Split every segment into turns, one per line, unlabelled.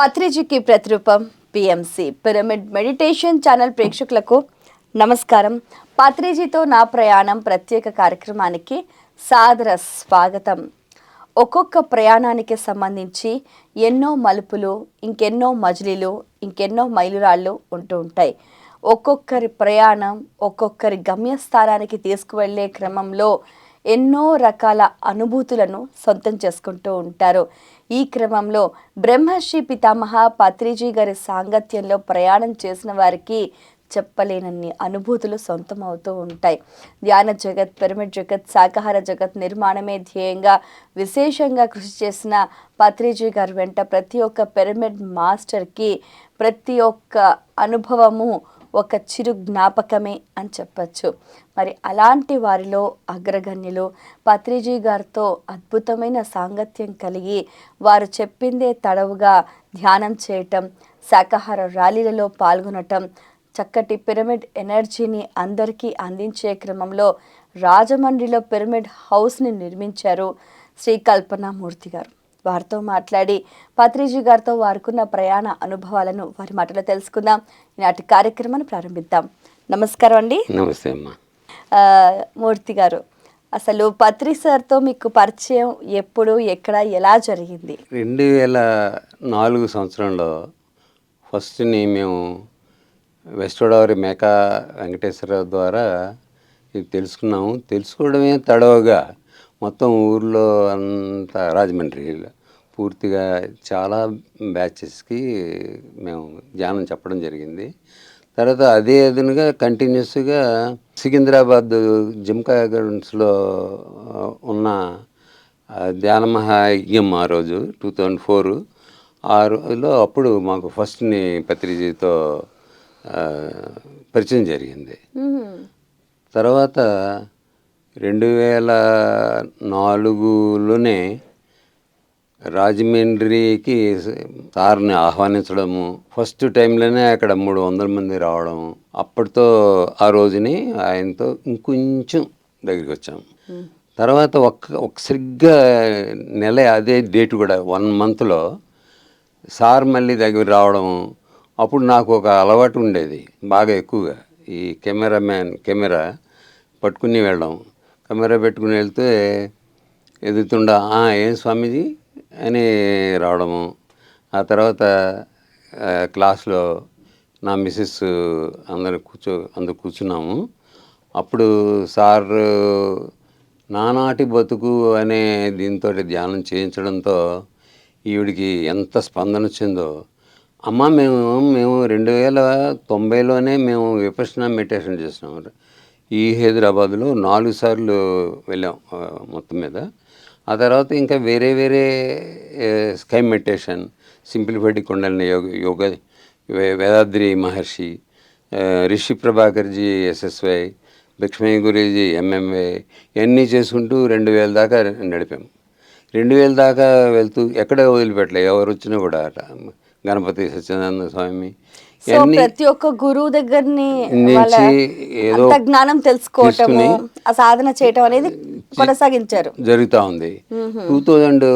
పత్రిజీకి ప్రతిరూపం PMC pyramid meditation channel ప్రేక్షకులకు నమస్కారం. పత్రిజీతో నా ప్రయాణం ప్రత్యేక కార్యక్రమానికి సాదర స్వాగతం. ఒక్కొక్క ప్రయాణానికి సంబంధించి ఎన్నో మలుపులు ఇంకెన్నో మజిలీలు ఇంకెన్నో మైలురాళ్ళు ఉంటూ ఉంటాయి. ఒక్కొక్కరి ప్రయాణం ఒక్కొక్కరి గమ్యస్థానానికి తీసుకువెళ్ళే క్రమంలో ఎన్నో రకాల అనుభూతులను సొంతం చేసుకుంటూ ఉంటారు. ఈ క్రమంలో బ్రహ్మర్షి పితామహ పత్రిజీ గారి సాంగత్యంలో ప్రయాణం చేసిన వారికి చెప్పలేనన్ని అనుభూతులు సొంతం అవుతూ ఉంటాయి. ధ్యాన జగత్ పిరమిడ్ జగత్ శాకాహార జగత్ నిర్మాణమే ధ్యేయంగా విశేషంగా కృషి చేసిన పత్రిజీ గారి వెంట ప్రతి ఒక్క పిరమిడ్ మాస్టర్కి ప్రతి ఒక్క అనుభవము ఒక చిరు జ్ఞాపకమే అని చెప్పచ్చు. మరి అలాంటి వారిలో అగ్రగణ్యులు పత్రిజీ గారితో అద్భుతమైన సాంగత్యం కలిగి వారు చెప్పిందే తడవుగా ధ్యానం చేయటం శాకాహార ర్యాలీలలో పాల్గొనటం చక్కటి పిరమిడ్ ఎనర్జీని అందరికీ అందించే క్రమంలో రాజమండ్రిలో పిరమిడ్ హౌస్ని నిర్మించారు శ్రీ కల్పనామూర్తి గారు. వారితో మాట్లాడి పత్రిజీ గారితో వారుకున్న ప్రయాణ అనుభవాలను వారి మాటలో తెలుసుకుందాం. ఈనాటి కార్యక్రమాన్ని ప్రారంభిద్దాం. నమస్కారం అండి.
నమస్తే అమ్మా.
మూర్తి గారు అసలు పత్రి సార్తో మీకు పరిచయం ఎప్పుడు ఎక్కడ ఎలా జరిగింది?
రెండు వేల నాలుగు సంవత్సరంలో ఫస్ట్ని మేము వెస్ట్ గోదావరి మేకా వెంకటేశ్వరరావు ద్వారా ఇది తెలుసుకున్నాము. తెలుసుకోవడమే తడవగా మొత్తం ఊర్లో అంతా రాజమండ్రిలో పూర్తిగా చాలా బ్యాచెస్కి మేము ధ్యానం చెప్పడం జరిగింది. తర్వాత అదే అదునుగా కంటిన్యూస్గా సికింద్రాబాద్ జిమ్కా గ్రౌండ్స్లో ఉన్న ధ్యాన మహాయజ్ఞం ఆ రోజు టూ థౌజండ్ ఫోర్. ఆ రోజులో అప్పుడు మాకు ఫస్ట్ని పత్రిజీతో పరిచయం జరిగింది. తర్వాత రెండు వేల నాలుగులోనే రాజమండ్రికి సార్ని ఆహ్వానించడము. ఫస్ట్ టైంలోనే అక్కడ మూడు వందల మంది రావడం. అప్పటితో ఆ రోజుని ఆయనతో ఇంకొంచెం దగ్గరికి వచ్చాము తర్వాత ఒక్క ఒక సరిగ్గా నెల అదే డేట్ కూడా వన్ మంత్లో సార్ మళ్ళీ దగ్గర రావడం. అప్పుడు నాకు ఒక అలవాటు ఉండేది బాగా ఎక్కువగా. ఈ కెమెరామ్యాన్ కెమెరా పట్టుకుని వెళ్ళడం. కెమెరా పెట్టుకుని వెళ్తే ఎదుగుతుండా "ఆ, ఏం స్వామీజీ? అని రావడము. ఆ తర్వాత క్లాస్లో నా మిస్సెస్ అందరు కూర్చో అందరు కూర్చున్నాము. అప్పుడు సార్ నానాటి బతుకు అనే దీంతో ధ్యానం చేయించడంతో ఈవిడికి ఎంత స్పందన వచ్చిందో. అమ్మ మేము మేము రెండు వేల తొంభైలోనే మేము విపర్శన మెడిటేషన్ చేసినాము ఈ హైదరాబాద్లో నాలుగు సార్లు వెళ్ళాం మొత్తం మీద. ఆ తర్వాత ఇంకా వేరే వేరే sky meditation simplified కొండలని yoga yoga Vedadri Maharishi Rishi ప్రభాకర్జీ SSY Lakshmi Guruji MMA ఇవన్నీ చేసుకుంటూ రెండు వేల దాకా నడిపాం. రెండు వేల దాకా వెళ్తూ ఎక్కడ వదిలిపెట్టలే ఎవరు వచ్చినా కూడా. అట గణపతి సత్యనారాయణ స్వామి
సో ప్రతి ఒక్క గురువు దగ్గరని
ఏదో
జ్ఞానం తెలుసుకోవటము ఆ సాధన చేయటం అనేది కొనసాగించారు.
జరుగుతూ ఉంది. టూ థౌజండ్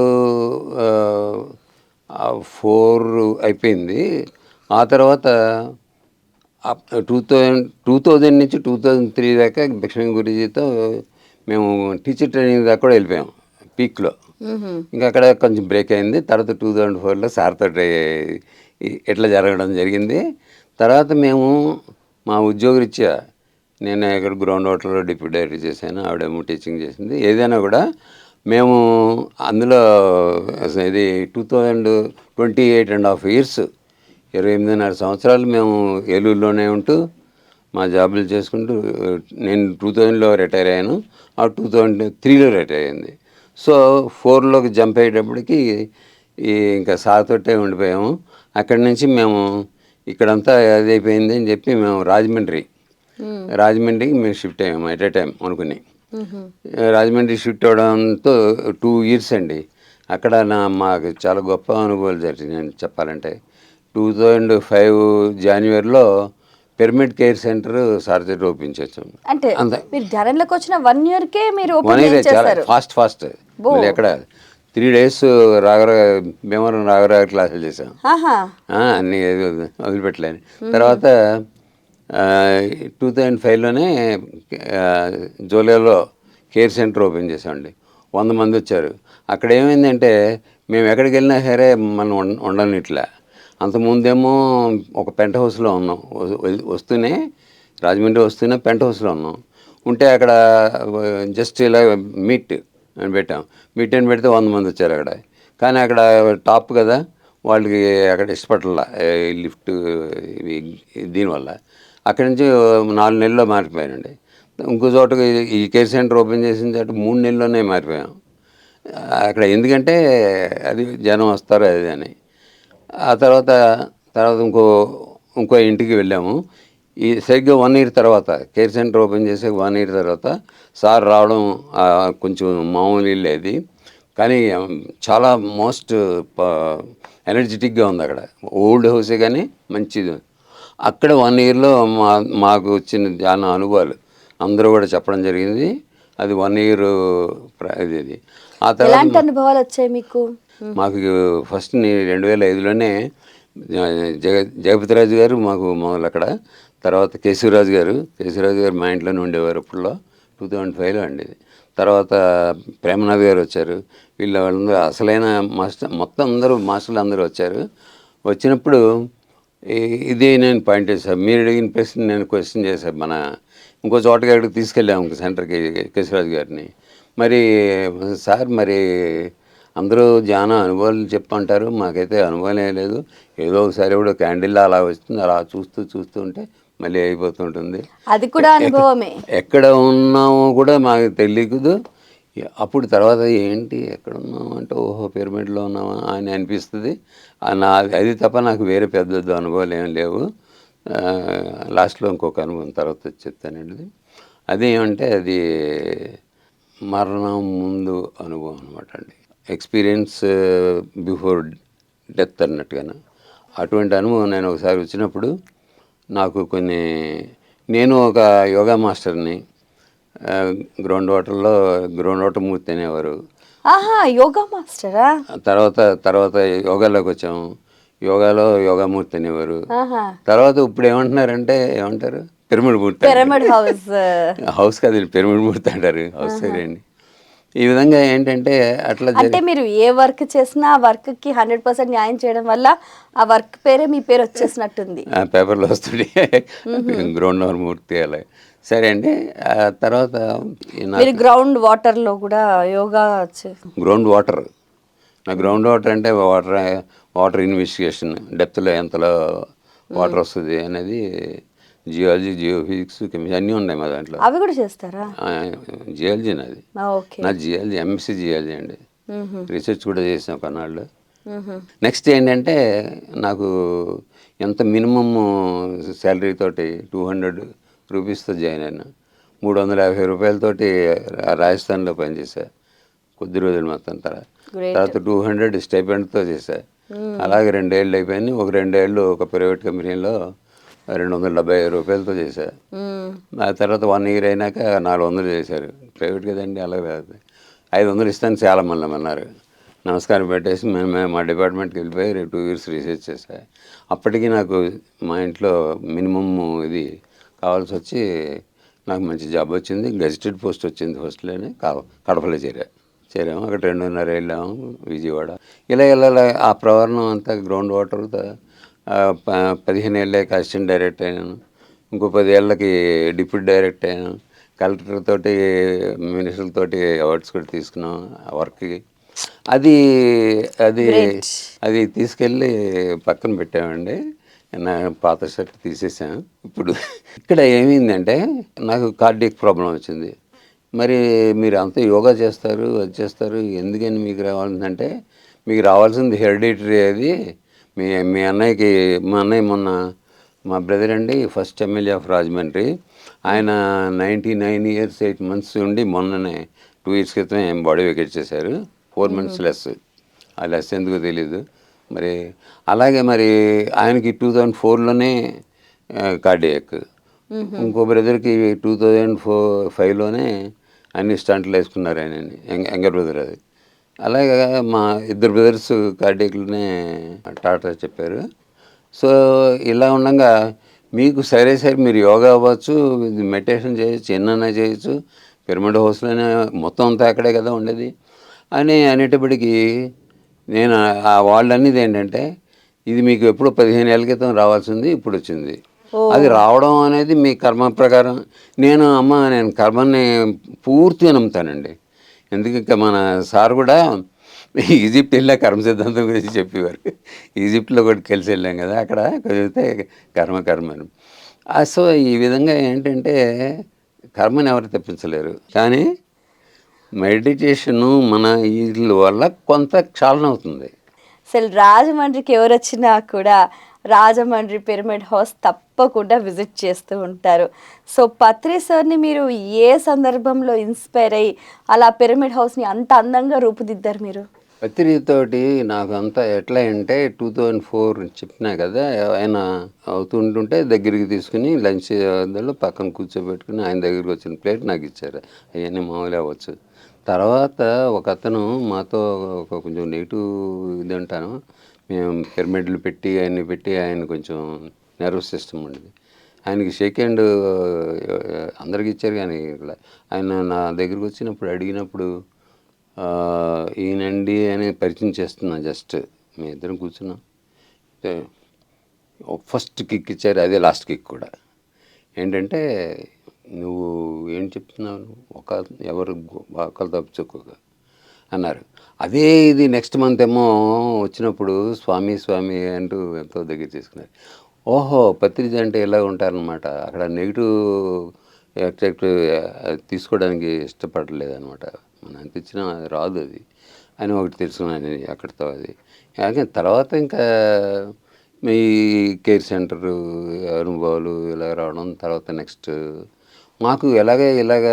ఫోర్ అయిపోయింది. ఆ తర్వాత టూ థౌజండ్ టూ థౌజండ్ నుంచి టూ థౌజండ్ త్రీ దాకా లక్ష్మీ గురుజీతో మేము టీచర్ ట్రైనింగ్ దాకా కూడా వెళ్ళిపోయాం పీక్లో. ఇంకా అక్కడ కొంచెం బ్రేక్ అయింది. తర్వాత టూ థౌజండ్ ఫోర్లో సార్తో ఇట్లా ఎట్లా జరగడం జరిగింది. తర్వాత మేము మా ఉద్యోగరీత్యా నేను ఇక్కడ గ్రౌండ్ వాటర్లో డిప్యూటీ డైరెక్టర్ చేశాను. ఆవిడేమో టీచింగ్ చేసింది. ఏదైనా కూడా మేము అందులో అసలు ఇది two thousand twenty eight and half years ఇరవై ఎనిమిదిన్నర సంవత్సరాలు మేము ఏలూరులోనే ఉంటూ మా జాబులు చేసుకుంటూ నేను టూ థౌజండ్లో రిటైర్ అయ్యాను. ఆ టూ థౌజండ్ త్రీలో రిటైర్ అయింది సో ఫోర్లోకి జంప్ అయ్యేటప్పటికి ఈ ఇంకా సార్తోటే ఉండిపోయాము. అక్కడి నుంచి మేము ఇక్కడంతా అది అయిపోయింది అని చెప్పి మేము రాజమండ్రి. రాజమండ్రికి మేము షిఫ్ట్ అయ్యాము ఎట్ ఏ టైం అనుకుని. రాజమండ్రి షిఫ్ట్ అవడంతో టూ ఇయర్స్ అండి. అక్కడ నా మాకు చాలా గొప్ప అనుభవాలు జరిగినాయి చెప్పాలంటే. టూ థౌజండ్ ఫైవ్ జనవరిలో pyramid care centre surgery open చేసాం
అంటే మీరు వచ్చిన వన్ ఇయర్ కే మీరు
వన్
ఓపెన్
ఇయర్ చాలా ఫాస్ట్ ఫాస్ట్. ఎక్కడ త్రీ డేస్ రాగరా భీమవరం రాగరాగ క్లాసులు చేసాం అన్నీ వదిలిపెట్టలేని. తర్వాత టూ థౌజండ్ ఫైవ్లోనే జూలైలో కేర్ సెంటర్ ఓపెన్ చేసామండి వంద మంది వచ్చారు. అక్కడ ఏమైందంటే మేము ఎక్కడికి వెళ్ళినా సరే మనం ఉండ- ఉండనిట్లా. అంతకుముందేమో ఒక పెంట్ హౌస్లో ఉన్నాం. వస్తూనే రాజమండ్రి వస్తూనే పెంట్ హౌస్లో ఉన్నాం. ఉంటే అక్కడ జస్ట్ ఇలా మీట్ అని పెట్టాం. మీట్ అని పెడితే వంద మంది వచ్చారు అక్కడ. కానీ అక్కడ టాప్ కదా వాళ్ళకి అక్కడ ఇష్టపడాల లిఫ్ట్ దీనివల్ల. అక్కడి నుంచి నాలుగు నెలల్లో మారిపోయానండి. ఇంకో చోట ఈ కేర్ సెంటర్ ఓపెన్ చేసిన చోట మూడు నెలల్లోనే మారిపోయాం. అక్కడ ఎందుకంటే అది జనం వస్తారు అది అని. ఆ తర్వాత తర్వాత ఇంకో ఇంకో ఇంటికి వెళ్ళాము. ఈ సరిగ్గా వన్ ఇయర్ తర్వాత కేర్ సెంటర్ ఓపెన్ చేసే వన్ ఇయర్ తర్వాత సార్ రావడం కొంచెం మామూలు అది. కానీ చాలా మోస్ట్ ఎనర్జెటిక్గా ఉంది అక్కడ. ఓల్డ్ హౌసే కానీ మంచిది. అక్కడ వన్ ఇయర్లో మా మాకు వచ్చిన చాలా అనుభవాలు. అందరూ కూడా చెప్పడం జరిగింది. అది వన్ ఇయర్ ఇది ఆ తర్వాత
అనుభవాలు వచ్చాయి మీకు?
మాకు ఫస్ట్ రెండు వేల ఐదులోనే జగ జగపతిరాజు గారు మాకు మొదలు అక్కడ తర్వాత కేశవరాజు గారు కేశవరాజు గారు మా ఇంట్లోనే ఉండేవారు అప్పుడులో టూ థౌజండ్ ఫైవ్లో అండి. తర్వాత ప్రేమనాథ్ గారు వచ్చారు. వీళ్ళ వాళ్ళందరూ అసలైన మాస్టర్ మొత్తం అందరూ మాస్టర్లు అందరూ వచ్చారు. వచ్చినప్పుడు ఈ- ఇదే నేను పాయింట్ చేశాను మీరు అడిగిన ప్రశ్న నేను క్వశ్చన్ చేశాను మన ఇంకో చోటకి అక్కడికి తీసుకెళ్ళాము సెంటర్కి కేశవరాజు గారిని. మరి సార్ మరి అందరూ చాలా అనుభవాలు చెప్పంటారు మాకైతే అనుభవం లేదు. ఏదో ఒకసారి కూడా క్యాండిల్ అలా వస్తుంది అలా చూస్తూ చూస్తూ ఉంటే మళ్ళీ అయిపోతుంటుంది.
అది కూడా అనుభవమే.
ఎక్కడ ఉన్నామో కూడా మాకు తెలియదు అప్పుడు తర్వాత ఏంటి ఎక్కడ ఉన్నాము అంటే ఓహో పిరమిడ్లో ఉన్నామా అని అనిపిస్తుంది. నా అది తప్ప నాకు వేరే పెద్ద అనుభవాలు ఏం లేవు. లాస్ట్లో ఇంకొక అనుభవం తర్వాత చెప్తానండి. అదేమంటే అది మరణం ముందు అనుభవం అనమాట అండి. ఎక్స్పీరియన్స్ బిఫోర్ డెత్ అన్నట్టుగాను. అటువంటి అనుభవం నేను ఒకసారి వచ్చినప్పుడు నాకు కొన్ని నేను ఒక యోగా మాస్టర్ని గ్రౌండ్ వాటర్లో గ్రౌండ్ వాటర్ మూర్తి అనేవారు
ఆహా యోగా మాస్టరా?
తర్వాత తర్వాత యోగాలోకి వచ్చాము. యోగాలో యోగామూర్తి అనేవారు
ఆహా.
తర్వాత ఇప్పుడు ఏమంటున్నారంటే ఏమంటారు? Pyramid Murthy.
Pyramid house.
House కాదు పిరమిడ్ మూర్తి అంటారు. హౌస్ అండి ఈ విధంగా ఏంటంటే అట్లా
అంటే మీరు ఏ వర్క్ చేసినా ఆ వర్క్కి హండ్రెడ్ పర్సెంట్ న్యాయం చేయడం వల్ల ఆ వర్క్ పేరే మీ పేరు వచ్చేసినట్టుంది.
ఆ పేపర్లో వస్తుండే గ్రౌండ్ లెవెల్ మూర్తి అలా. సరే అండి తర్వాత
మీరు గ్రౌండ్ వాటర్లో కూడా యోగా
గ్రౌండ్ వాటర్. నా గ్రౌండ్ వాటర్ అంటే వాటర్ వాటర్ ఇన్వెస్టిగేషన్ డెప్త్లో ఎంతలో వాటర్ వస్తుంది అనేది జియాలజీ జియో ఫిజిక్స్ కెమిస్ట్రీ అన్నీ ఉన్నాయి మా దాంట్లో.
అవి కూడా చేస్తారా?
జియాలజీ నాది. నా జియాలజీ ఎంఎస్సీ జియాలజీ అండి. రీసెర్చ్ కూడా చేసాం కొన్నాళ్ళు. నెక్స్ట్ ఏంటంటే నాకు ఎంత మినిమమ్ శాలరీ తోటి టూ హండ్రెడ్ రూపీస్తో జాయిన్ అయినా మూడు వందల యాభై రూపాయలతోటి రాజస్థాన్లో పనిచేసా. కొద్ది రోజులు మొత్తం తర్వాత. తర్వాత టూ హండ్రెడ్ స్టైపెండ్తో చేశా అలాగే రెండేళ్ళు అయిపోయింది. ఒక రెండేళ్ళు ఒక ప్రైవేట్ కంపెనీలో రెండు వందల డెబ్బై ఐదు రూపాయలతో చేశా.
మ్మ్.
ఆ తర్వాత వన్ ఇయర్ అయినాక నాలుగు వందలు చేశారు. ప్రైవేట్ కదండి అలా కాదు. ఐదు వందలు ఇస్తాను చాలా మళ్ళీ అన్నారు. నమస్కారం పెట్టేసి మేము మేము మా డిపార్ట్మెంట్కి వెళ్ళిపోయి టూ ఇయర్స్ రీసెర్చ్ చేశా. అప్పటికి నాకు మా ఇంట్లో మినిమమ్ ఇది కావాల్సి వచ్చి నాకు మంచి జాబ్ వచ్చింది. గజిటెడ్ పోస్ట్ వచ్చింది ఫస్ట్లోనే కా కడపలో చేరా చేరాము. అక్కడ రెండున్నర వెళ్ళాము విజయవాడ. ఇలా ఇలా ఇలా ఆ ప్రవరణం అంతా గ్రౌండ్ వాటర్తో పదిహేను ఏళ్ళకి అసిస్టెంట్ డైరెక్టర్ అయినాను. ఇంకో పదేళ్ళకి డిప్యూటీ డైరెక్టర్ అయ్యాను కలెక్టర్ తోటి మినిస్టర్ తోటి అవార్డ్స్ కూడా తీసుకున్నాం ఆ వర్క్కి. అది అది. అది తీసుకెళ్ళి పక్కన పెట్టామండి. నా పాత షర్ట్ తీసేసాను. ఇప్పుడు ఇక్కడ ఏమైందంటే నాకు కార్డియక్ ప్రాబ్లం వచ్చింది. మరి మీరు అంతా యోగా చేస్తారు అది చేస్తారు ఎందుకని మీకు రావాల్సిందంటే మీకు రావాల్సింది హెరిడిటరీ అది. మీ మీ అన్నయ్యకి మా అన్నయ్య మొన్న మా బ్రదర్ అండి ఫస్ట్ ఎమ్మెల్యే ఆఫ్ రాజమండ్రి ఆయన ninety nine years eight months ఉండి మొన్ననే టూ ఇయర్స్ క్రితం బాడీ వెకేట్ చేశారు. ఫోర్ మంత్స్ లెస్ ఆ లెస్ ఎందుకో తెలీదు. మరి అలాగే మరి ఆయనకి టూ థౌజండ్ ఫోర్లోనే కార్డియాక్ ఇంకో బ్రదర్కి టూ థౌజండ్ ఫోర్ ఫైవ్లోనే అన్ని స్టంట్లు వేసుకున్నారు ఆయన యంగర్ బ్రదర్ అది. అలాగే మా ఇద్దరు బ్రదర్స్ కార్డియక్లనే టాటా చెప్పారు. సో ఇలా ఉండగా మీకు సరే సరే మీరు యోగా అవ్వచ్చు మెడిటేషన్ చేయొచ్చు ఎన్నైనా చేయొచ్చు పిరమిడ్ హౌస్లోనే మొత్తం అంతా అక్కడే కదా ఉండేది. అని అనేటప్పటికి నేను ఆ వాళ్ళు అనేది ఏంటంటే ఇది మీకు ఎప్పుడు పదిహేను ఏళ్ళ క్రితం రావాల్సింది ఇప్పుడు వచ్చింది. అది రావడం అనేది మీ కర్మ ప్రకారం. నేను అమ్మ నేను కర్మని పూర్తిగా నమ్ముతానండి. ఎందుకంటే మన సార్ కూడా ఈజిప్ట్ వెళ్ళా కర్మ సిద్ధాంతం గురించి చెప్పేవారు. ఈజిప్ట్లో కూడా కలిసి వెళ్ళాం కదా అక్కడ చదివితే కర్మ కర్మను. సో ఈ విధంగా ఏంటంటే కర్మని ఎవరు తప్పించలేరు. కానీ మెడిటేషను మన వీళ్ళ వల్ల కొంత క్షాళన అవుతుంది.
అసలు రాజమండ్రికి ఎవరు వచ్చినా కూడా రాజమండ్రి పిరమిడ్ హౌస్ తప్పకుండా విజిట్ చేస్తూ ఉంటారు. సో పత్రి సార్ని మీరు ఏ సందర్భంలో ఇన్స్పైర్ అయ్యి అలా పిరమిడ్ హౌస్ని అంత అందంగా రూపుదిద్దారు మీరు?
పత్రితోటి నాకు అంతా ఎట్లా అంటే టూ థౌజండ్ ఫోర్ చెప్పినా కదా ఆయన అవుతుంటుంటే దగ్గరికి తీసుకుని లంచ్ దాంట్లో పక్కన కూర్చోబెట్టుకుని ఆయన దగ్గరికి వచ్చిన ప్లేట్ నాకు ఇచ్చారు. అవన్నీ మామూలు అవ్వచ్చు. తర్వాత ఒక అతను మాతో ఒక కొంచెం నెగిటివ్ ఇది అంటాను. మేము పిరమిడ్లు పెట్టి ఆయన్ని పెట్టి ఆయన కొంచెం నర్వస్ సిస్టమ్ ఉండేది. ఆయనకి షేక్ హ్యాండ్ అందరికి ఇచ్చారు కానీ ఇలా ఆయన నా దగ్గరికి వచ్చినప్పుడు అడిగినప్పుడు ఈయనండి అని పరిచయం చేస్తున్నా జస్ట్ మేము ఇద్దరం కూర్చున్నాం. ఫస్ట్ కిక్ ఇచ్చారు అదే లాస్ట్ కిక్ కూడా. ఏంటంటే నువ్వు ఏం చెప్తున్నావు? ఒక ఎవరు ఒకళ్ళు తప్పించుకోక అన్నారు. అదే ఇది నెక్స్ట్ మంత్ ఏమో వచ్చినప్పుడు స్వామి స్వామి అంటూ ఎంతో దగ్గర చేసుకున్నారు. ఓహో పత్రిజ అంటే ఇలా ఉంటారనమాట అక్కడ నెగిటివ్ ఎఫెక్ట్ తీసుకోవడానికి ఇష్టపడలేదనమాట మనం ఎంత ఇచ్చినా అది రాదు అది అని ఒకటి తెలుసుకున్నాను అక్కడితో అది. కానీ తర్వాత ఇంకా మీ కేర్ సెంటర్ అనుభవాలు ఇలా రావడం తర్వాత నెక్స్ట్ మాకు ఎలాగ ఇలాగ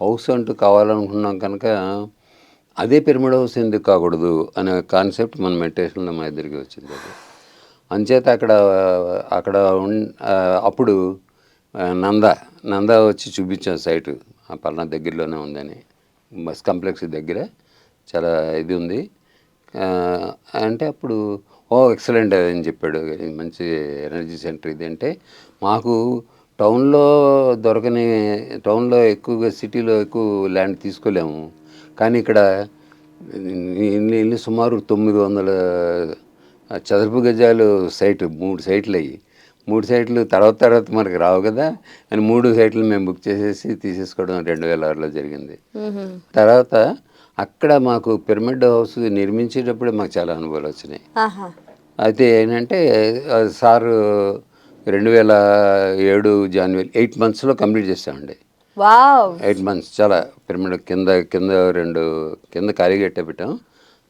హౌస్ అంటూ కావాలనుకున్నాం కనుక అదే పిరమిడ్ హౌస్ ఎందుకు కాకూడదు అనే కాన్సెప్ట్ మన మెడిటేషన్లో మా ఇద్దరికి వచ్చింది అది అంచేత అక్కడ అక్కడ అప్పుడు నంద నంద వచ్చి చూపించాం సైటు. ఆ పలానా దగ్గరలోనే ఉందని. బస్ కాంప్లెక్స్ దగ్గర చాలా ఇది ఉంది. అంటే అప్పుడు ఓ ఎక్సలెంట్ అని చెప్పాడు. మంచి ఎనర్జీ సెంటర్ ఇది. అంటే మాకు టౌన్లో దొరకని టౌన్లో ఎక్కువగా సిటీలో ఎక్కువ ల్యాండ్ తీసుకోలేము. కానీ ఇక్కడ ఇల్లు సుమారు తొమ్మిది వందల చదరపు గజాలు సైట్ మూడు సైట్లు అయ్యి. మూడు సైట్లు తర్వాత తర్వాత మనకి రావు కదా. అని మూడు సైట్లు మేము బుక్ చేసేసి తీసేసుకోవడం రెండు వేల ఆరులో జరిగింది. తర్వాత అక్కడ మాకు పిరమిడ్ హౌస్ నిర్మించేటప్పుడే మాకు చాలా అనుభవాలు వచ్చినాయి. అయితే ఏంటంటే సారు రెండు వేల ఏడు జనవరి ఎయిట్ మంత్స్లో కంప్లీట్ చేస్తామండి.
వావ్.
ఎయిట్ మంత్స్ చాలా పిరమిడ్ కింద కింద రెండు కింద ఖాళీ పెట్టాం.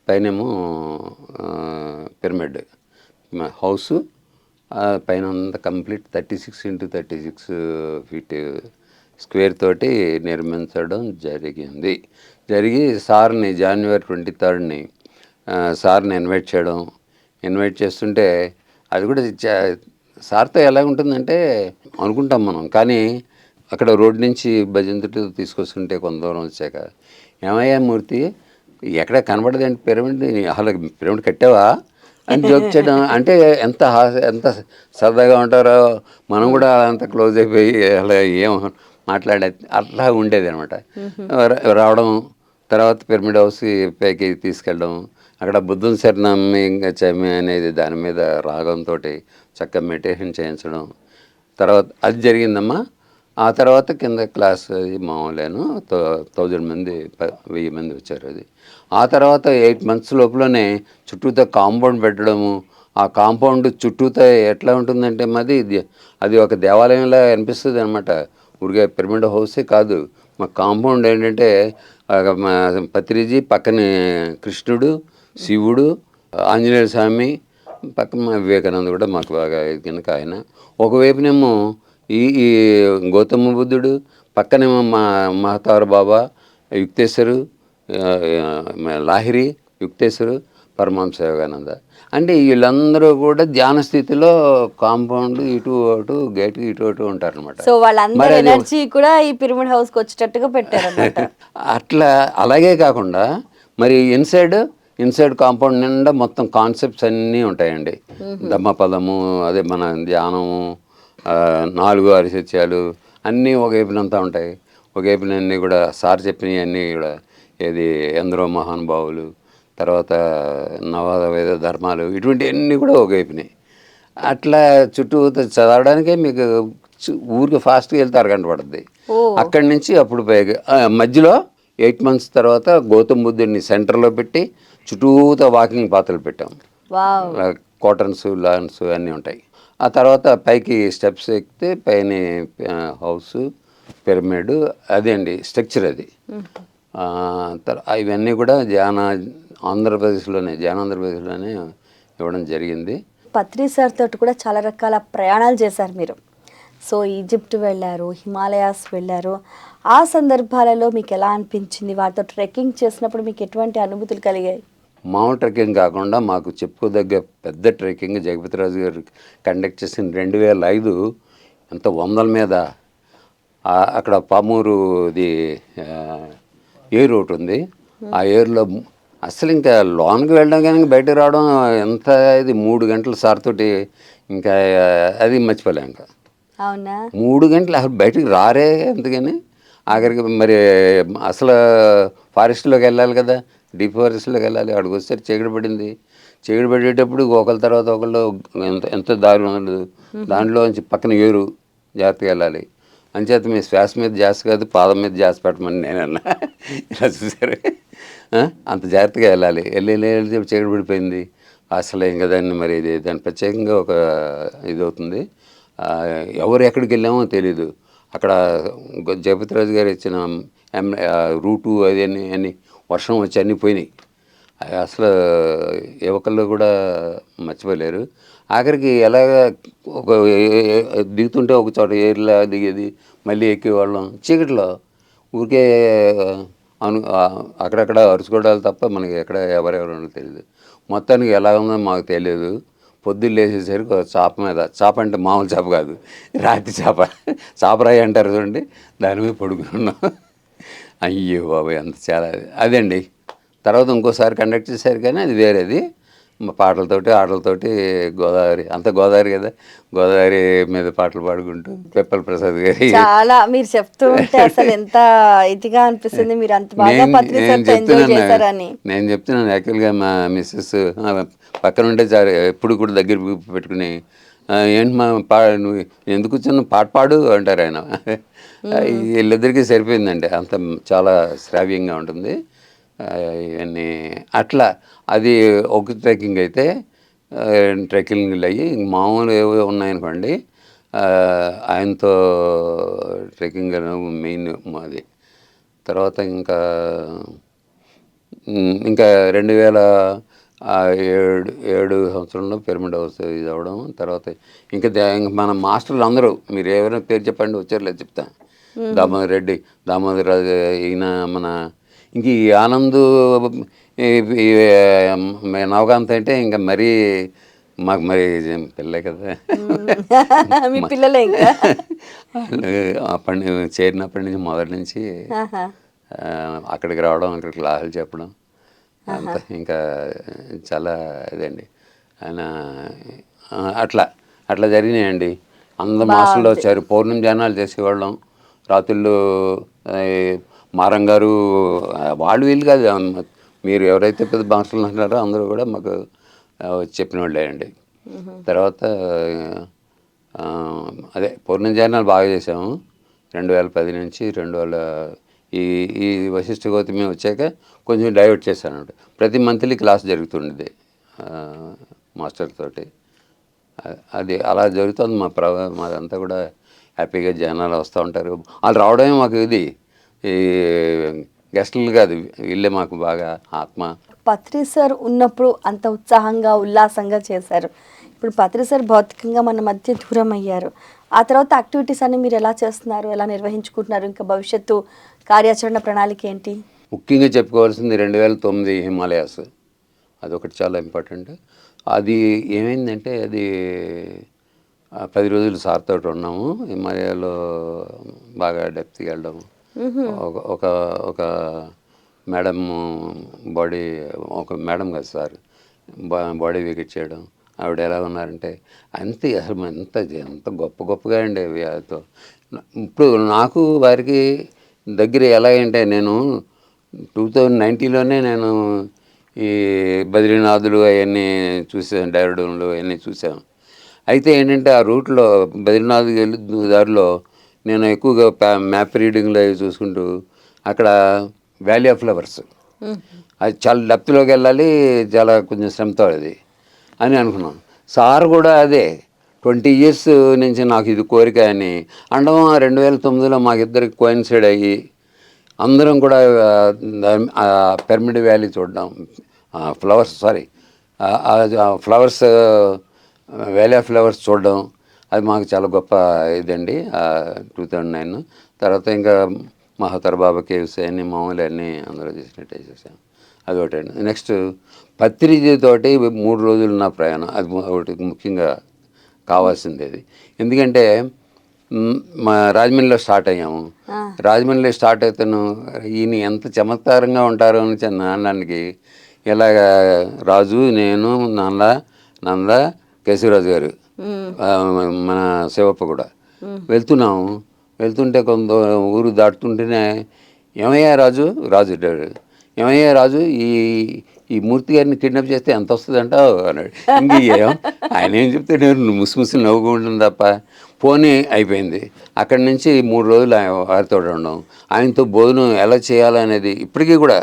పైనేమో పిరమిడ్. హౌస్. పైన అంతా complete thirty six into thirty six feet square తోటి నిర్మించడం జరిగింది. జరిగి సార్ని జనవరి ట్వంటీ థర్డ్ని సార్ని ఇన్వైట్ చేయడం. ఇన్వైట్ చేస్తుంటే అది కూడా సార్తో ఎలా ఉంటుందంటే అనుకుంటాం మనం. కానీ అక్కడ రోడ్ నుంచి భజంతుడు తీసుకొస్తుంటే కొంత దూరం వచ్చాక ఏమయ్యా మూర్తి ఎక్కడ కనబడదండి పిరమిడ్? అసలు పిరమిడ్ కట్టావా? అని జోక్ చేయడం. అంటే ఎంత ఎంత సరదాగా ఉంటారో మనం కూడా అంత క్లోజ్ అయిపోయి అలా ఏం మాట్లాడే అట్లా ఉండేది అనమాట రావడం తర్వాత పిరమిడ్ హౌస్ పైకి తీసుకెళ్ళడం అక్కడ బుద్ధుని శరణమ్మి ఇంకా చమి అనేది దాని మీద రాగంతో చక్కగా మెడిటేషన్ చేయించడం తర్వాత అది జరిగిందమ్మా. ఆ తర్వాత కింద క్లాస్ అది మామూలేను. థౌజండ్ మంది వెయ్యి మంది వచ్చారు అది. ఆ తర్వాత ఎయిట్ మంత్స్ లోపలనే చుట్టూతో కాంపౌండ్ పెట్టడము ఆ కాంపౌండ్ చుట్టూతో ఎట్లా ఉంటుందంటే మాది అది ఒక దేవాలయంలా అనిపిస్తుంది అనమాట ఊరికే పిరమిడ్ హౌసే కాదు. మా కాంపౌండ్ ఏంటంటే పత్రిజీ పక్కనే కృష్ణుడు శివుడు ఆంజనేయ స్వామి పక్కన వివేకానంద కూడా మాకు బాగా ఇది కనుక ఆయన. ఒకవైపునేమో ఈ ఈ గౌతమ బుద్ధుడు పక్కనేమో మా మహతారు బాబా యుక్తేశ్వరు లాహిరి యుక్తేశ్వరు పరమహంస యోగానంద అంటే వీళ్ళందరూ కూడా ధ్యాన స్థితిలో కాంపౌండ్ ఇటు అటు గేట్ ఇటు అటు ఉంటారనమాట
సో వాళ్ళందరి ఎనర్జీ కూడా ఈ పిరమిడ్ హౌస్కి వచ్చేటట్టుగా పెట్టారన్నమాట.
అట్లా అలాగే కాకుండా మరి ఇన్సైడ్ ఇన్సైడ్ కాంపౌండ్ నిండా మొత్తం కాన్సెప్ట్స్ అన్నీ ఉంటాయండి. దమ్మపదము అదే మన ధ్యానము నాలుగు అరిసత్యాలు అన్నీ ఒక వైపునంతా ఉంటాయి. ఒక అన్నీ కూడా సార్ చెప్పినవి అన్నీ కూడా ఏది ఎందరో మహానుభావులు తర్వాత నవాద వేద ధర్మాలు ఇటువంటివన్నీ కూడా ఒక వైపునాయి అట్లా చుట్టూ చదవడానికే మీకు ఊరికి ఫాస్ట్గా వెళ్తే అరగంట పడుతుంది అక్కడి నుంచి అప్పుడు మధ్యలో ఎయిట్ మంత్స్ తర్వాత గౌతమ్ బుద్ధుడిని సెంటర్లో పెట్టి చుట్టూతా వాకింగ్ పాత్రలు పెట్టాం. కాటన్స్ లాన్స్ అన్నీ ఉంటాయి. ఆ తర్వాత పైకి స్టెప్స్ ఎక్కితే పైన హౌస్ పిరమిడ్ అదే అండి స్ట్రక్చర్ అది. ఇవన్నీ కూడా జాన ఆంధ్రప్రదేశ్లోనే జాన ఆంధ్రప్రదేశ్లోనే ఇవ్వడం జరిగింది.
పత్రి సార్ తోటి కూడా చాలా రకాల ప్రయాణాలు చేశారు మీరు. సో ఈజిప్ట్ వెళ్ళారు హిమాలయాస్ వెళ్ళారు. ఆ సందర్భాలలో మీకు ఎలా అనిపించింది? వాటితో ట్రెక్కింగ్ చేసినప్పుడు మీకు ఎటువంటి అనుభూతులు కలిగాయి?
మామూలు ట్రెక్కింగ్ కాకుండా మాకు చెప్పుకోదగ్గ పెద్ద ట్రెక్కింగ్ జగపతిరాజు గారు కండక్ట్ చేసిన రెండు వేల ఐదు ఎంత వందల మీద. అక్కడ పామూరుది ఏరు ఒకటి ఉంది. ఆ ఏరులో అసలు ఇంకా లోన్కి వెళ్ళడం కానీ బయటకు రావడం ఎంత ఇది మూడు గంటల సార్తోటి ఇంకా అది మర్చిపోలేం ఇంకా.
అవునా?
మూడు గంటలు అసలు బయటకు రారే ఎందుకని? ఆఖరికి మరి అసలు ఫారెస్ట్లోకి వెళ్ళాలి కదా. డీప్ ఫారెస్ట్లోకి వెళ్ళాలి. అక్కడికి వస్తే చీకటి పడింది. చీకటి పడేటప్పుడు ఒకళ్ళ తర్వాత ఒకళ్ళు ఎంత ఎంత దారి ఉండదు. దాంట్లో నుంచి పక్కన ఏరు జాగ్రత్తగా వెళ్ళాలి. అంచేత మీ శ్వాస మీద జాస్తి కాదు పాదం మీద జాస్తి పెట్టమని నేను అన్నా. ఇలా చూసారు? అంత జాగ్రత్తగా వెళ్ళాలి. వెళ్ళి వెళ్ళి చీకటి పడిపోయింది. అసలు ఇంకా దాన్ని మరి ఇది? దాని ప్రత్యేకంగా ఒక ఇది అవుతుంది. ఎవరు ఎక్కడికి వెళ్ళామో తెలీదు. అక్కడ జగపతిరాజు గారు ఇచ్చిన రూటు అది అన్ని వర్షం వచ్చి అన్నీ పోయినాయి. అవి అసలు యువకులు కూడా మర్చిపోలేరు. ఆఖరికి ఎలాగ ఒక దిగుతుంటే ఒక చోట ఏర్లా దిగేది మళ్ళీ ఎక్కేవాళ్ళం. చీకట్లో ఊరికే అను అక్కడక్కడ అరుచుకోవడాలు తప్ప మనకి ఎక్కడ ఎవరెవరు తెలియదు మొత్తానికి ఎలా ఉందో మాకు తెలియదు పొద్దున్న లేచేసరికి ఒక మీద చేప అంటే మామూలు చేప కాదు రాతి చేప. చాపరాయి అంటారు చూడండి దాని మీద పడుకున్నాం. అయ్యో బాబాయ్ అంత చాలా అదండి. తర్వాత ఇంకోసారి కండక్ట్ చేశారు కానీ అది వేరేది. మా పాటలతోటి ఆటలతోటి గోదావరి అంత గోదావరి కదా గోదావరి మీద పాటలు పాడుకుంటూ పెప్పల్ ప్రసాద్ గారి
చాలా మీరు చెప్తూ ఉంటే అసలు ఎంత ఇదిగా అనిపిస్తుంది మీరు అంత బాగా
నేను- చెప్తున్నాను
చేశారని.
నేను చెప్తున్నాను యాక్చువల్గా మా మిస్సెస్ పక్కన ఉంటే చాలు ఎప్పుడు కూడా దగ్గర పెట్టుకుని "ఆ, ఏంటి మా పా నువ్వు ఎందుకు వచ్చిన పాట పాడు అంటారు ఆయన. వీళ్ళిద్దరికీ సరిపోయిందండి. అంత చాలా శ్రావ్యంగా ఉంటుంది. ఇవన్నీ అట్లా అది ఒక ట్రెక్కింగ్ అయితే ట్రెక్కింగ్ ట్రెక్కింగ్లు అయ్యి మామూలు ఏవో ఉన్నాయనుకోండి ఆయనతో ట్రెక్కింగ్ మెయిన్ మాది. తర్వాత ఇంకా ఇంకా రెండు వేల ఏడు ఏడు సంవత్సరంలో పిరమిడ్ హౌస్ ఇది అవ్వడం తర్వాత ఇంకా మన మాస్టర్లు అందరూ మీరు ఎవరైనా పేరు చెప్పండి వచ్చారు లేదు చెప్తా. దామోదర్ రెడ్డి దామోదర్ రాజు ఈయన మన ఇంక ఈ ఆనంద్ నవకాంత్ అంటే ఇంకా మరీ మాకు మరి పిల్లే కదా.
మీ పిల్లలే ఇంకా.
అప్పటి నుంచి చేరినప్పటి నుంచి మొదటి నుంచి అక్కడికి రావడం అక్కడ క్లాసులు చెప్పడం అంత ఇంకా చాలా ఇదండి. ఆయన అట్లా అట్లా జరిగినాయండి. అందరు మాస్టర్లు వచ్చారు పౌర్ణమి జనాలు చేసేవాళ్ళం. రాత్రుళ్ళు ఆ, మారం గారు వాళ్ళు వీళ్ళు కాదు. మీరు ఎవరైతే పెద్ద మాస్టర్లు అంటున్నారో అందరూ కూడా మాకు చెప్పిన వాళ్ళే అండి. తర్వాత అదే పౌర్ణమి జనాలు బాగా చేసాము రెండు వేల పది నుంచి రెండు వేల ఈ ఈ వశిష్ఠ గౌతమి వచ్చాక కొంచెం డైవర్ట్ చేశాను ప్రతి మంత్లీ క్లాస్ జరుగుతుండేది ఆ, మాస్టర్ తోటి. అ- అది అలా జరుగుతుంది మా ప్ర మాదంతా కూడా హ్యాపీగా జనాలు వస్తూ ఉంటారు. వాళ్ళు రావడమే మాకు ఇది. ఈ గెస్టులు కాదు వీళ్ళే మాకు బాగా ఆత్మ.
పత్రి సార్ ఉన్నప్పుడు అంత ఉత్సాహంగా ఉల్లాసంగా చేశారు. ఇప్పుడు పత్రి సార్ భౌతికంగా మన మధ్య దూరం అయ్యారు. ఆ తర్వాత యాక్టివిటీస్ అన్ని మీరు ఎలా చేస్తున్నారు? ఎలా నిర్వహించుకుంటున్నారు? ఇంకా భవిష్యత్తు కార్యాచరణ ప్రణాళిక ఏంటి?
ముఖ్యంగా చెప్పుకోవాల్సింది రెండు వేల తొమ్మిది హిమాలయాస్. అదొకటి చాలా ఇంపార్టెంట్ అది ఏమైందంటే అది పది రోజులు సార్తో ఉన్నాము. హిమాలయాలో బాగా డెప్త్కి వెళ్ళడం. ఒక ఒక ఒక మేడం బాడీ ఒక మేడం కదా సార్ బా బాడీ వికెట్ చేయడం ఆవిడ ఎలా ఉన్నారంటే అంతే అసలు ఎంత ఎంత గొప్ప గొప్పగా అండి వాళ్ళతో ఇప్పుడు నాకు వారికి దగ్గర ఎలాగంటే నేను టూ థౌజండ్ నైన్టీన్లోనే నేను ఈ బద్రీనాథులు అవన్నీ చూసాను డైరడూన్లు అవన్నీ చూసాను. అయితే ఏంటంటే ఆ రూట్లో బద్రీనాథ్ వెళ్ళి దారిలో నేను ఎక్కువగా ప్యా- మ్యాప్ రీడింగ్లో అవి చూసుకుంటూ అక్కడ వ్యాలీ ఆఫ్ ఫ్లవర్స్ అది చాలా డెప్త్లోకి వెళ్ళాలి చాలా కొంచెం శ్రమతో అది అని అనుకున్నాం. సార్ కూడా అదే ట్వంటీ ఇయర్స్ నుంచి నాకు ఇది కోరిక అని. అండమా రెండు వేల తొమ్మిదిలో మాకిద్దరికి కోయిన్సైడ్ అయ్యి అందరం కూడా పెర్మిడ్ వ్యాలీ చూడడం flowers sorry flowers valley of flowers చూడడం అది మాకు చాలా గొప్ప ఇదండి టూ థౌజండ్ నైన్ తర్వాత ఇంకా మహతర్ బాబా కేవ్స్ అన్ని మామూలు అన్నీ అందరూ చేసినట్టే చేసాం అది ఒకటండి నెక్స్ట్ పత్రిజతోటి మూడు రోజులు నా ప్రయాణం. అది ఒకటి ముఖ్యంగా కావాల్సింది అది. ఎందుకంటే మ్, రాజమండ్రిలో స్టార్ట్ అయ్యాము. రాజమండ్రిలో స్టార్ట్ అవుతాను ఈయన ఎంత చమత్కారంగా ఉంటారో అని చిన్న అనడానికి ఇలాగ రాజు నేను నంద నంద కేశవరాజు గారు మన శివప్ప కూడా. వెళ్తున్నాము. వెళ్తుంటే కొంత ఊరు దాటుతుంటేనే ఏమయ్యా రాజు? రాజు ఏమయ్యా రాజు ఈ ఈ మూర్తి గారిని కిడ్నాప్ చేస్తే ఎంత వస్తుంది అంటావు అన్నాడు. ఇంక ఆయన ఏం చెప్తే నేను ముసి ముసి నవ్వుకుంటుంది తప్ప పోనీ అయిపోయింది. అక్కడి నుంచి మూడు రోజులు ఆయన వారితో ఉండడం ఆయనతో భోజనం ఎలా చేయాలనేది ఇప్పటికీ కూడా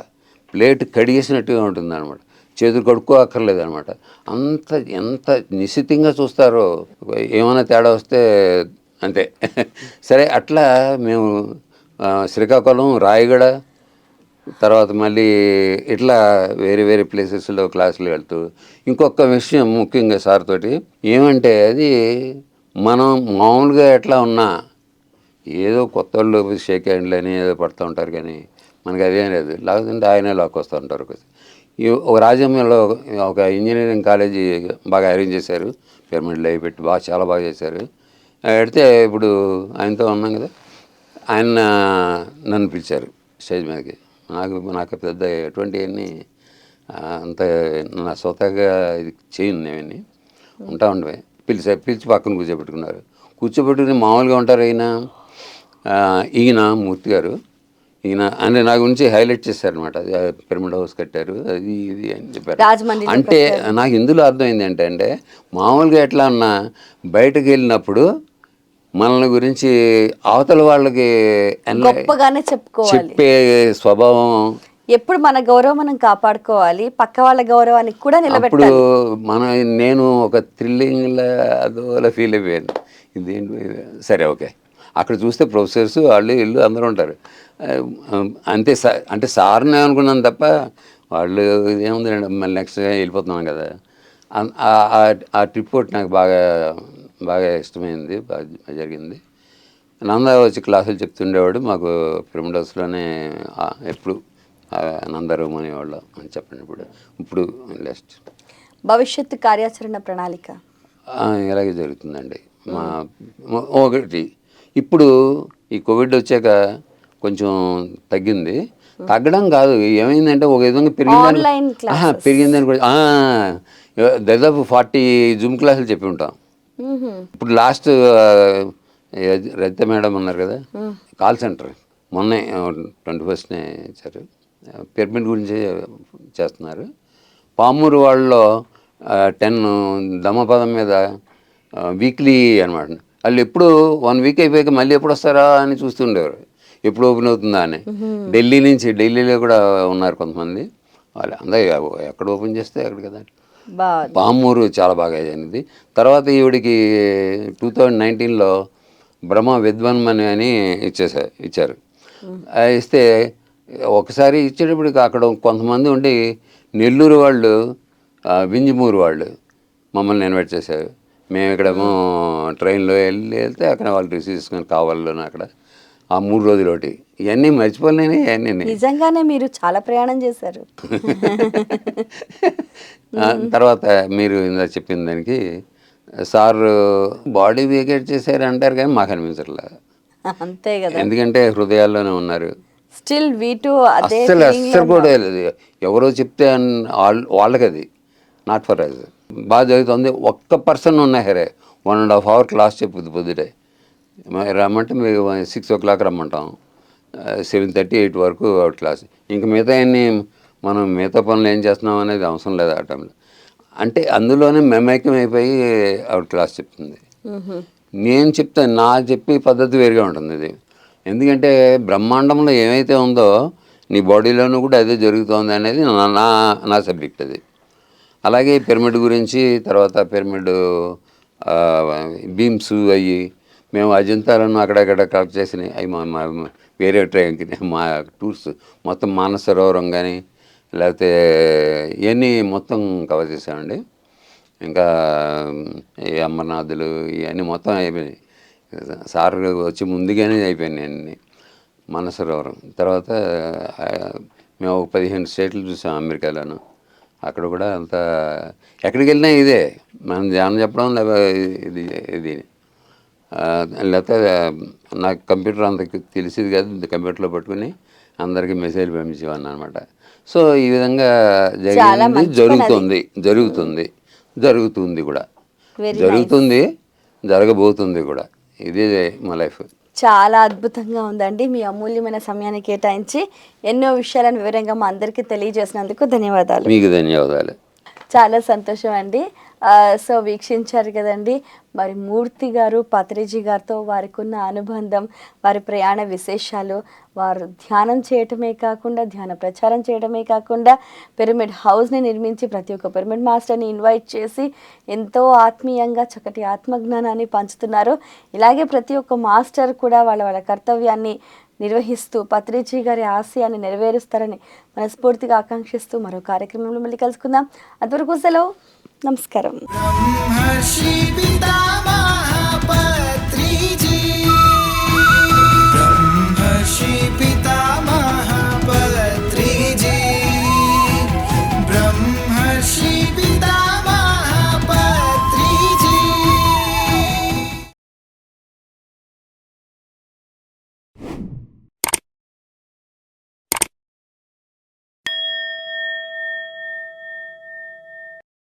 ప్లేట్ కడిగేసినట్టుగా ఉంటుంది అనమాట చేతులు కడుక్కో అక్కర్లేదు అనమాట అంత ఎంత నిశితంగా చూస్తారో ఏమైనా తేడా వస్తే అంతే. సరే అట్లా మేము శ్రీకాకుళం రాయగడ తర్వాత మళ్ళీ ఇట్లా వేరే వేరే ప్లేసెస్లో క్లాసులు వెళ్తూ ఇంకొక విషయం ముఖ్యంగా సార్ తోటి ఏమంటే అది మనం మామూలుగా ఎట్లా ఉన్నా ఏదో కొత్త వాళ్ళు షేక్ హ్యాండ్లు అని ఏదో పడుతూ ఉంటారు కానీ మనకి అదేం లేదు. లేకపోతే ఆయనే లాక్ వస్తూ ఉంటారు ఒక రాజ్యంలో ఒక ఇంజనీరింగ్ కాలేజీ బాగా అరేంజ్ చేశారు. పిరమిడ్లు అవి పెట్టి బాగా చాలా బాగా చేశారు. పెడితే ఇప్పుడు ఆయనతో ఉన్నాం కదా ఆయన నన్ను పిలిచారు స్టేజ్ మీదకి. నాకు నాకు పెద్ద ఎటువంటి అన్ని అంత నా సొంతగా ఇది చేయను నేవన్నీ ఉంటా ఉండవే పిలిచి పిలిచి పక్కన కూర్చోబెట్టుకున్నారు. కూర్చోబెట్టుకుని మామూలుగా ఉంటారు ఈయన ఈయన మూర్తి గారు. ఈయన అంటే నా గురించి హైలైట్ చేశారనమాట పిరమిడ్ హౌస్ కట్టారు అది ఇది అని చెప్పారు. అంటే నాకు ఇందులో అర్థమైంది ఏంటంటే మామూలుగా ఎట్లా అన్నా బయటకు వెళ్ళినప్పుడు మనల్ని గురించి అవతల వాళ్ళకి
గొప్పగానే చెప్పుకోవాలి.
చెప్పే స్వభావం.
ఎప్పుడు మన గౌరవం మనం కాపాడుకోవాలి. పక్క వాళ్ళ గౌరవానికి కూడా
అప్పుడు
నిలబెట్టాలి
మన నేను ఒక థ్రిల్లింగ్ అదోలా ఫీల్ అయిపోయాను. ఇదేంటి సరే ఓకే. అక్కడ చూస్తే ప్రొఫెసర్స్ వాళ్ళు వీళ్ళు అందరూ ఉంటారు. అంతే సా- అంటే సార్నే అనుకున్నాను తప్ప వాళ్ళు ఇదేముంది మళ్ళీ నెక్స్ట్ వెళ్ళిపోతున్నాం కదా. ఆ- ట్రిప్ ఒకటి నాకు బాగా బాగా ఇష్టమైంది బాగా జరిగింది. నంద వచ్చి క్లాసులు చెప్తుండేవాడు మాకు పిరమిడ్ హౌస్లోనే ఆ, ఎప్పుడు ఆ, నంద రూమ్ అనేవాళ్ళు అని చెప్పండి ఇప్పుడు. ఇప్పుడు నెక్స్ట్
భవిష్యత్తు కార్యాచరణ ప్రణాళిక.
ఇలాగే జరుగుతుందండి. మా- ఒకటి ఇప్పుడు ఈ కోవిడ్ వచ్చాక కొంచెం తగ్గింది. తగ్గడం కాదు ఏమైందంటే ఒక విధంగా పెరిగిందని పెరిగిందని కూడా దాదాపు ఫార్టీ జూమ్ క్లాసులు చెప్పి ఉంటాం. ఇప్పుడు లాస్ట్ రజిత మేడం ఉన్నారు కదా కాల్ సెంటర్ మొన్నే ట్వంటీ ఫస్ట్నే ఇచ్చారు పిరమిడ్ గురించి చేస్తున్నారు. పామూరు వాళ్ళలో టెన్ దమ్మపదం మీద వీక్లీ అనమాట వాళ్ళు ఎప్పుడు వన్ వీక్ అయిపోయాక మళ్ళీ ఎప్పుడు వస్తారా అని చూస్తుండేవారు. ఎప్పుడు ఓపెన్ అవుతుందా అని. ఢిల్లీ నుంచి ఢిల్లీలో కూడా ఉన్నారు కొంతమంది. వాళ్ళు అందరూ ఎక్కడ ఓపెన్ చేస్తే అక్కడ కదా పామూరు చాలా బాగా అయింది తర్వాత ఈవిడికి టూ థౌజండ్ నైన్టీన్లో బ్రహ్మ విద్వాన్మని అని ఇచ్చేసారు ఇచ్చారు. ఇస్తే ఒకసారి ఇచ్చేటప్పుడు అక్కడ కొంతమంది ఉండి నెల్లూరు వాళ్ళు వింజమూరు వాళ్ళు మమ్మల్ని ఇన్వైట్ చేశారు. మేము ఇక్కడేమో ట్రైన్లో వెళ్ళి వెళ్తే అక్కడ వాళ్ళు రిసీవ్ చేసుకొని కావాలని అక్కడ ఆ మూడు రోజులు ఒకటి ఇవన్నీ మర్చిపోలేని ఇవన్నీ
నిజంగానే మీరు చాలా ప్రయాణం చేశారు.
తర్వాత మీరు ఇందా చెప్పిన దానికి సార్ బాడీ వేకేట్ చేశారు అంటారు కానీ మాకు అనిపించట్లేదు
అంతే కదా.
ఎందుకంటే హృదయాల్లోనే ఉన్నారు.
స్టిల్ వీ టూ అదే
అస్సలు అస్సలు కూడా ఎవరో చెప్తే వాళ్ళకి అది నాట్ ఫర్ అస్ బాగా జరుగుతుంది. ఒక్క పర్సన్ ఉన్న హెరే one and half hour class చెప్పుద్ది పొద్దుటే. రమ్మంటే మేము సిక్స్ ఓ క్లాక్ రమ్మంటాం. సెవెన్ థర్టీ ఎయిట్ వరకు ఆవిడ క్లాస్. ఇంకా మిగతా అన్ని మనం మిగతా పనులు ఏం చేస్తున్నాం అనేది అవసరం లేదు ఆ టైంలో. అంటే అందులోనే మెమైక్యం అయిపోయి ఆవిడ క్లాస్ చెప్తుంది. నేను చెప్తాను నా చెప్పే పద్ధతి వేరుగా ఉంటుంది ఇది. ఎందుకంటే బ్రహ్మాండంలో ఏమైతే ఉందో నీ బాడీలోనూ కూడా అదే జరుగుతోంది అనేది నా నా నా సబ్జెక్ట్ అది. అలాగే పిరమిడ్ గురించి తర్వాత పిరమిడ్ బీమ్స్ అవి మేము అజంతాలను అక్కడక్కడ కలెక్ట్ చేసినాయి అవి మా మా- వేరే ట్రైన్కి మా టూర్స్ మొత్తం మానసరోవరం కానీ లేకపోతే ఇవన్నీ మొత్తం కవర్ చేసామండి ఇంకా ఈ అమర్నాథులు ఇవన్నీ మొత్తం అయిపోయినాయి. సార్ వచ్చి ముందుగానే అయిపోయినాయి అన్నీ మానసరోవరం తర్వాత మేము ఒక పదిహేను స్టేట్లు చూసాం అమెరికాలోను. అక్కడ కూడా అంతా ఎక్కడికి వెళ్ళినా ఇదే. మనం ధ్యానం చెప్పడం లేదా ఇది ఇది. లేకపోతే నాకు కంప్యూటర్ అంత తెలిసేది కాదు. కంప్యూటర్లో పట్టుకుని అందరికీ మెసేజ్ పంపించేవాడిని అనమాట సో ఈ విధంగా జరిగింది. జరుగుతుంది జరుగుతుంది జరుగుతుంది కూడా. జరుగుతుంది జరగబోతుంది కూడా. ఇదే మా లైఫ్.
చాలా అద్భుతంగా ఉందండి. మీ అమూల్యమైన సమయాన్ని కేటాయించి ఎన్నో విషయాలను వివరంగా మా అందరికీ తెలియజేసినందుకు ధన్యవాదాలు.
మీకు ధన్యవాదాలు.
చాలా సంతోషం అండి. సో వీక్షించారు కదండి. మరి మూర్తి గారు పత్రిజీ గారితో వారికి ఉన్న అనుబంధం వారి ప్రయాణ విశేషాలు వారు ధ్యానం చేయటమే కాకుండా ధ్యాన ప్రచారం చేయడమే కాకుండా పిరమిడ్ హౌస్ని నిర్మించి ప్రతి ఒక్క పిరమిడ్ మాస్టర్ని ఇన్వైట్ చేసి ఎంతో ఆత్మీయంగా చక్కటి ఆత్మజ్ఞానాన్ని పంచుతున్నారు. ఇలాగే ప్రతి ఒక్క మాస్టర్ కూడా వాళ్ళ వాళ్ళ కర్తవ్యాన్ని నిర్వహిస్తూ పత్రిజీ గారి ఆశయాన్ని నెరవేరుస్తారని మనస్ఫూర్తిగా ఆకాంక్షిస్తూ మరో కార్యక్రమంలో మళ్ళీ కలుసుకుందాం. అంతవరకు సెలవు. నమస్కారం
బ్రహ్మర్షి పితా